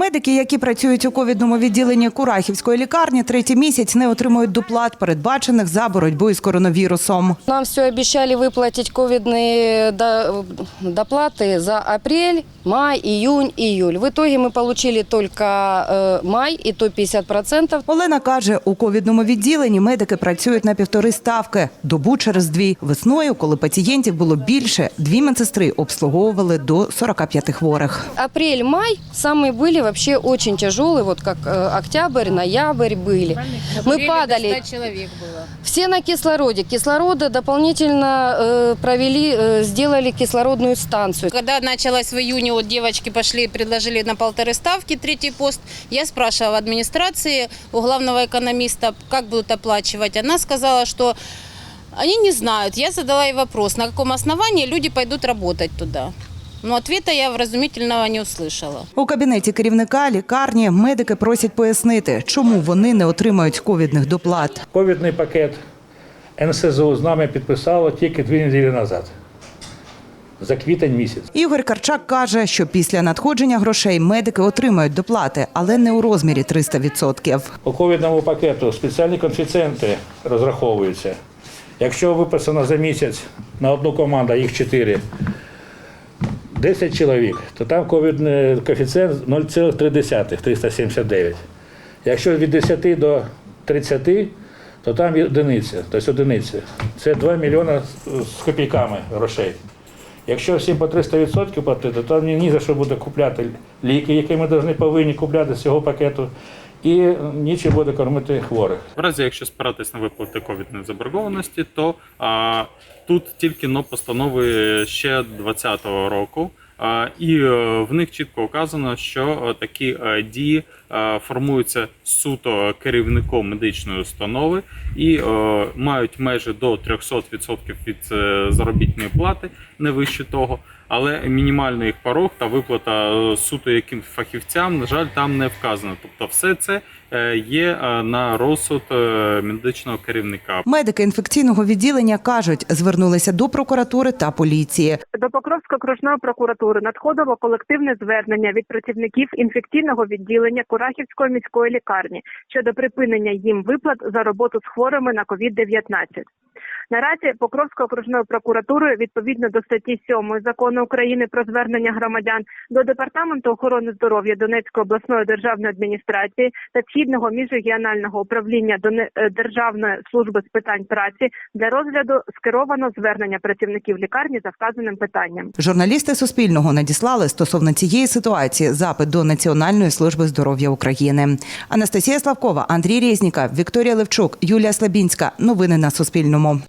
Медики, які працюють у ковідному відділенні Курахівської лікарні, третій місяць не отримують доплат, передбачених за боротьбу із коронавірусом. Нам все обещали выплатить ковидные до- доплаты за апрель, май, июнь, июль. В итоге мы получили только э, май, и то 50%. Олена каже, у ковідному відділенні медики працюють на півтори ставки, добу через дві. Весною, коли пацієнтів було більше, дві медсестри обслуговували до 45 хворих. Апрель, май самые были вообще очень тяжелые, вот как э, октябрь, ноябрь были. Мы падали. человек было. Все на кислороде. Кислорода дополнительно э, провели, э, сделали кислородную станцию. Когда началось в июне, вот девочки пошли, предложили на полторы ставки третий пост, я спрашивала в администрации у главного экономиста, как будут оплачивать. Она сказала, что они не знают. Я задала ей вопрос, на каком основании люди пойдут работать туда. Но ответа я вразумительного не услышала. У кабінеті керівника лікарні медики просять пояснити, чому вони не отримають ковідних доплат. Ковідний пакет НСЗУ з нами підписало тільки дві неділі назад, за квітень місяць. Ігор Карчак каже, що після надходження грошей медики отримають доплати, але не у розмірі 300%. По ковідному пакету спеціальні коефіцієнти розраховуються. Якщо виписано за місяць на одну команду, їх 4, 10 чоловік, то там ковідний коефіцієнт 0,3, 379. Якщо від 10 до 30, то там одиниця, тобто одиниці. Це 2 мільйони з копійками грошей. Якщо всім по 300% платити, то там ні, за що буде купляти ліки, які ми повинні купляти з цього пакету, і нічим буде кормити хворих. В разі, якщо спиратись на виплати ковідної заборгованості, то а, тут тільки но постанови ще 2020 року. І е, в них чітко вказано, що е, такі е, дії формуються суто керівником медичної установи і мають майже до 300% від заробітної плати, не вище того. Але мінімальний їх порог та виплата е, суто яким фахівцям, на жаль, там не вказано. Тобто, все це е, є е, на розсуд медичного керівника. Медики інфекційного відділення кажуть, звернулися до прокуратури та поліції. До Покровської окружної прокуратури надходило колективне звернення від працівників інфекційного відділення Курахівської міської лікарні щодо припинення їм виплат за роботу з хворими на COVID-19. Наразі Покровською окружною прокуратурою відповідно до статті 7 закону України про звернення громадян до департаменту охорони здоров'я Донецької обласної державної адміністрації та східного міжрегіонального управління е, Державної служби з питань праці для розгляду скеровано звернення працівників лікарні за вказаним питанням. Журналісти Суспільного надіслали стосовно цієї ситуації запит до Національної служби здоров'я України. Анастасія Славкова, Андрій Рєзніка, Вікторія Левчук, Юлія Слабінська. Новини на Суспільному. om